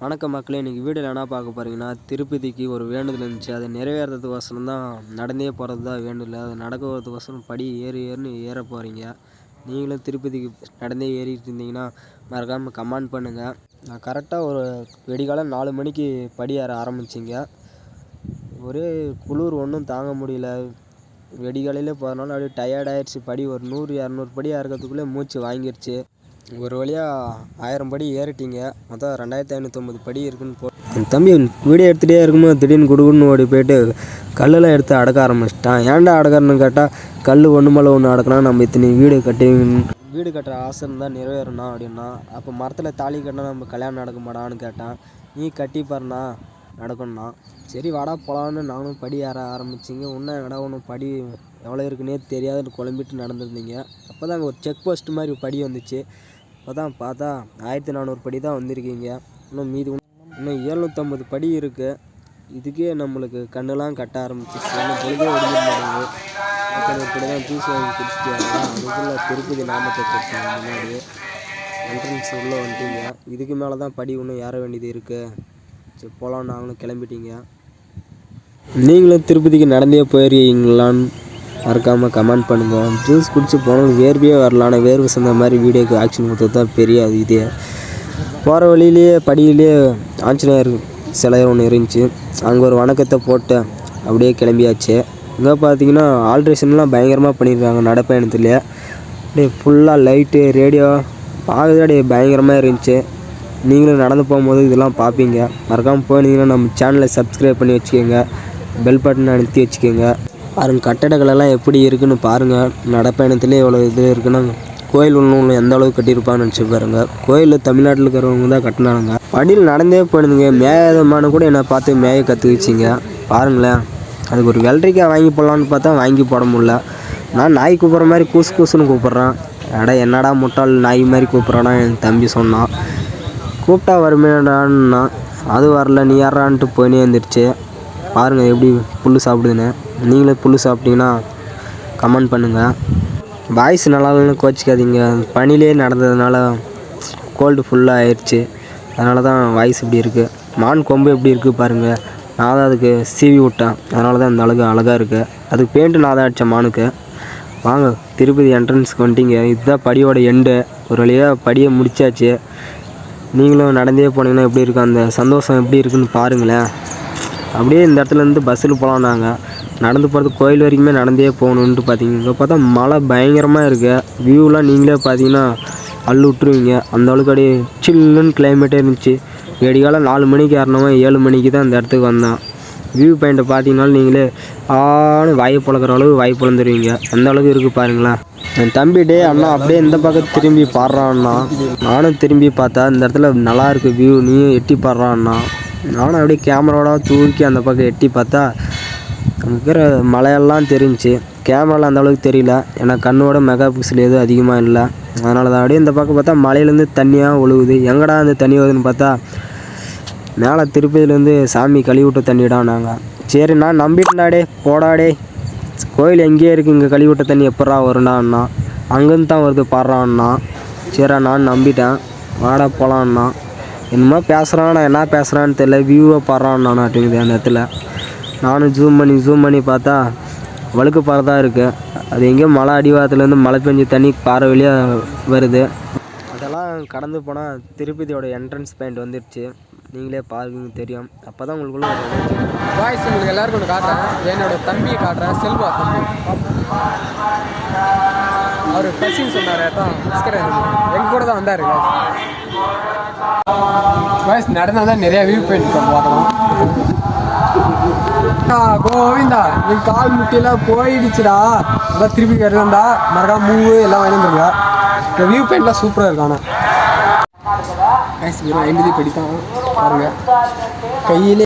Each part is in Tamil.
வணக்கம் மக்களே இன்றைக்கி வீடியோவில் என்ன பார்க்க போகிறீங்கன்னா திருப்பதிக்கு ஒரு வேண்டுதல் இருந்துச்சு. அதை நிறைவேறதுக்கோசரம் தான் நடந்தே போகிறது தான் வேண்டுதல். அது நடக்கிறதுக்கோசரம் படி ஏறி ஏறுன்னு ஏற போகிறீங்க நீங்களும் திருப்பதிக்கு நடந்தே ஏறிட்டு இருந்தீங்கன்னா மறக்காமல் கமெண்ட் பண்ணுங்கள் நான் கரெக்டாக ஒரு வெடிகாலம் நாலு மணிக்கு படி ஏற ஆரம்பிச்சிங்க. ஒரே குளிர் ஒன்றும் தாங்க முடியல. வெடிகாலையிலே போகிறனால அப்படியே டயர்ட் ஆயிடுச்சு. படி ஒரு நூறு இரநூறு படி ஏறக்கிறதுக்குள்ளே மூச்சு வாங்கிருச்சு. ஒரு வழியாக ஆயிரம் படி ஏறிட்டீங்க. மொத்தம் ரெண்டாயிரத்தி ஐநூற்றம்பது படி இருக்குன்னு போ என் தம்பி வீடியோ எடுத்துகிட்டே இருக்கும்போது திடீர்னு குடுகுன்னு ஓடி போயிட்டு கல்லெல்லாம் எடுத்து அடக்க ஆரம்பிச்சிட்டான். ஏன்டா அடக்கறன்னு கேட்டால் கல் ஒன்று மேலே ஒன்று அடக்கினா நம்ம இத்தனை வீடு கட்டி வீடு கட்டுற ஆசை இருந்தால் நிறைவேறணும் அப்படின்னா அப்போ மரத்தில் தாலி கட்டினா நம்ம கல்யாணம் நடக்க மாட்டான்னு கேட்டான். நீ கட்டிப்பாருண்ணா நடக்கணும்னா சரி வாடா போகலான்னு நானும் படி ஏற ஆரம்பிச்சிங்க. இன்னும் எங்கடா ஒன்றும் படி எவ்வளோ இருக்குன்னே தெரியாதுன்னு குழம்பிட்டு நடந்திருந்தீங்க. அப்போ தான் அங்கே ஒரு செக் போஸ்ட் மாதிரி படி வந்துச்சு. அதான் பார்த்தா ஆயிரத்தி நானூறு படி தான் வந்திருக்கீங்க. இன்னும் மீதி இன்னும் ஏழ்நூற்றம்பது படி இருக்குது இதுக்கே நம்மளுக்கு கண்ணெல்லாம் கட்ட ஆரம்பிச்சிச்சு பொழுதே ஒடிஞ்சிருந்தாங்க இப்படி தான் ஜூஸ் வாங்கி குடிச்சிட்டு அதுக்குள்ள திருப்பதி நாமத்தை கொடுத்தாங்க முன்னாடி என்ட்ரன்ஸ் உள்ளே வந்துட்டீங்க. இதுக்கு மேலே தான் படி இன்னும் ஏற வேண்டியது இருக்குது சரி போகலாம் நாங்களும் கிளம்பிட்டீங்க. நீங்களும் திருப்பதிக்கு நடந்தே போயிருக்கீங்களான்னு மறக்காமல் கமெண்ட் பண்ணுங்கள் ஜூஸ் குடிச்சு போனோம் வேர்வையே வரலாம் ஆனால் வேர்வை சேர்ந்த மாதிரி வீடியோக்கு ஆக்ஷன் கொடுத்தது தான் பெரிய அது இதே. போகிற வழியிலேயே படியிலேயே ஆஞ்சநேயர் சிலை ஒன்று இருந்துச்சு அங்கே ஒரு வணக்கத்தை போட்டு அப்படியே கிளம்பியாச்சு. இங்கே பார்த்தீங்கன்னா ஆல்ட்ரேஷன்லாம் பயங்கரமாக பண்ணியிருக்காங்க நடைப்பயணத்துலேயே அப்படியே ஃபுல்லாக லைட்டு ரேடியோ பார்க்கறதே அப்படியே பயங்கரமாக இருந்துச்சு. நீங்களும் நடந்து போகும்போது இதெல்லாம் பார்ப்பீங்க மறக்காமல் போனீங்கன்னா நம்ம சேனலை சப்ஸ்கிரைப் பண்ணி வச்சுக்கோங்க. பெல் பட்டனை அழுத்தி வச்சுக்கோங்க. பாருங்கள் கட்டடங்களெல்லாம் எப்படி இருக்குன்னு பாருங்கள் நடப்பயணத்துலேயே எவ்வளோ இது இருக்குன்னா கோயில் ஒன்று எந்த அளவுக்கு கட்டியிருப்பான்னு நினச்சி பாருங்க. கோயில் தமிழ்நாட்டில் இருக்கிறவங்க தான் கட்டினாங்க படியில் நடந்தே போயிடுங்க. மேயமான கூட என்னை பார்த்து மேய கற்றுக்கிச்சிங்க பாருங்களேன். அதுக்கு ஒரு வெள்ளரிக்காய் வாங்கி போடலான்னு பார்த்தா வாங்கி போட முடில நான் நாய் கூப்பிட்ற மாதிரி கூசு கூசுன்னு கூப்பிட்றேன். அட என்னடா முட்டாள் நாய் மாதிரி கூப்பிட்றானா என் தம்பி சொன்னான். கூப்பிட்டா வருமேடான்னா அது வரல நீ யாரான்ட்டு போயினே வந்துடுச்சு பாருங்கள் எப்படி புல் சாப்பிடுதுன்னு. நீங்களே புல் சாப்பிட்டீங்கன்னா கமெண்ட் பண்ணுங்கள் வாய்ஸ் நல்லா கோச்சிக்காதீங்க. பனிலே நடந்ததுனால கோல்டு ஃபுல்லாக ஆயிடுச்சு அதனால தான் வாய்ஸ் இப்படி இருக்குது மான் கொம்பு எப்படி இருக்குது பாருங்கள் நான் தான் அதுக்கு சீவி விட்டேன். அதனால தான் இந்த அழகு அழகாக இருக்குது அதுக்கு பெயிண்ட்டு நான் தான் அடித்தேன் மானுக்கு. வாங்க திருப்பதி என்ட்ரன்ஸ்க்கு வந்துட்டீங்க. இதுதான் படியோட எண்டு ஒரு வழியாக படியை முடிச்சாச்சு. நீங்களும் நடந்தே போனீங்கன்னா எப்படி இருக்கும்? அந்த சந்தோஷம் எப்படி இருக்குன்னு பாருங்களேன். அப்படியே இந்த இடத்துல இருந்து பஸ்ஸில் போகலாம் நாங்கள் நடந்து போகிறது கோயில் வரைக்குமே நடந்தே போகணுன்ட்டு பார்த்தீங்க இங்கே பார்த்தா மழை பயங்கரமாக இருக்குது வியூலாம் நீங்களே பார்த்தீங்கன்னா அள்ளு விட்ருவீங்க அந்த அளவுக்கு அப்படியே சில்லுன்னு கிளைமேட்டே இருந்துச்சு. வெடிகாலம் நாலு மணிக்கு ஏறினவன் ஏழு மணிக்கு தான் இந்த இடத்துக்கு வந்தான். வியூ பாயிண்ட்டை பார்த்தீங்கனாலும் நீங்களே ஆணு வாய் பழக்கிற அளவு வாய் பழந்துருவீங்க அந்த அளவுக்கு இருக்குது பாருங்களேன். என் தம்பி டே அண்ணா அப்படியே இந்த பக்கம் திரும்பி பாடுறான்னா நானும் திரும்பி பார்த்தா இந்த இடத்துல நல்லா இருக்குது வியூ நீயும் எட்டி பாடுறான்னா நானும் அப்படியே கேமராவோட தூக்கி அந்த பக்கம் எட்டி பார்த்தா அங்கே இருக்கிற மலையெல்லாம் தெரிஞ்சுச்சு. கேமராவில் அந்த அளவுக்கு தெரியல. ஏன்னா கண்ணோட மெகா பிக்சல் எதுவும் அதிகமாக இல்லை. அதனால தான் அப்படியே இந்த பக்கம் பார்த்தா மலையிலேருந்து தண்ணியாக ஒழுகுது. எங்கடா அந்த தண்ணி வருதுன்னு பார்த்தா மேலே திருப்பதியிலேருந்து சாமி கழுவிவிட்ட தண்ணிடா நாங்கள் சரி நான் நம்பிட்டுனாடே போடாடே கோயில் எங்கேயே இருக்குது இங்கே கழுவிவிட்ட தண்ணி எப்பட்றா வரும்டான்னா அங்கேருந்து தான் வருது பாடுறான்னா சரி நான் நம்பிட்டேன். வாடா போகலான்னா என்னமோ பேசுகிறான் நான் என்ன பேசுகிறான்னு தெரியல. வியூவை பாடுறான் நாட்டுங்குது அந்த இடத்துல. நானும் ஜூம் பண்ணி ஜூம் பண்ணி பார்த்தா வழுக்கு பாறை தான் இருக்குது அது எங்கேயோ மலை அடிவாரத்துலேருந்து மழை பெஞ்சு தண்ணி பாறை வழியாக வருது. அதெல்லாம் கடந்து போனால் திருப்பதியோட என்ட்ரன்ஸ் பாயிண்ட் வந்துடுச்சு நீங்களே பாருங்க தெரியும். அப்போ தான் உங்களுக்குள்ள வாய்ஸ் உங்களுக்கு எல்லாருக்கும் ஒன்று காட்டுறேன். என்னோட தம்பியை காட்டுறேன் செல்வா தம்பி. அவர் பசின்னு சொன்னார் தான் எங்கள் கூட தான் வந்தார் வயசு நடந்தால் தான் நிறைய வியூ பாயிண்ட் பார்க்கலாம் கோவிந்தா நீ கால் முட்டியெல்லாம் போயிடுச்சுடா. அதான் திருப்பி வருதாண்டா மறக்காம மூவு எல்லாம் வாங்கி இந்த வியூ பாயிண்ட்லாம் சூப்பராக இருக்கானா வெறும் ஐம்பது படித்தான் பாருங்க. கையிலே.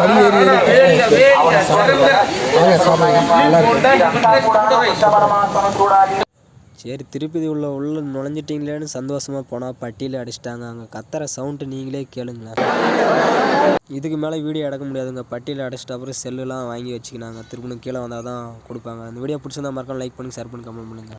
நல்லா இருக்கு. சரி திருப்பதி உள்ள உள்ள நுழைஞ்சிட்டிங்களேன்னு சந்தோஷமாக போனால் பட்டியில் அடிச்சிட்டாங்க. அங்கே கத்துற சவுண்டு நீங்களே கேளுங்களேன். இதுக்கு மேலே வீடியோ எடுக்க முடியாதுங்க. பட்டியில் அடிச்சிட்ட அப்புறம் செல்லுலாம் வாங்கி வச்சுக்கினாங்க. திருப்பணும் கீழே வந்தால் தான் கொடுப்பாங்க. அந்த வீடியோ பிடிச்சிருந்தா மறக்காம லைக் பண்ணி ஷேர் பண்ணி கமெண்ட் பண்ணுங்கள்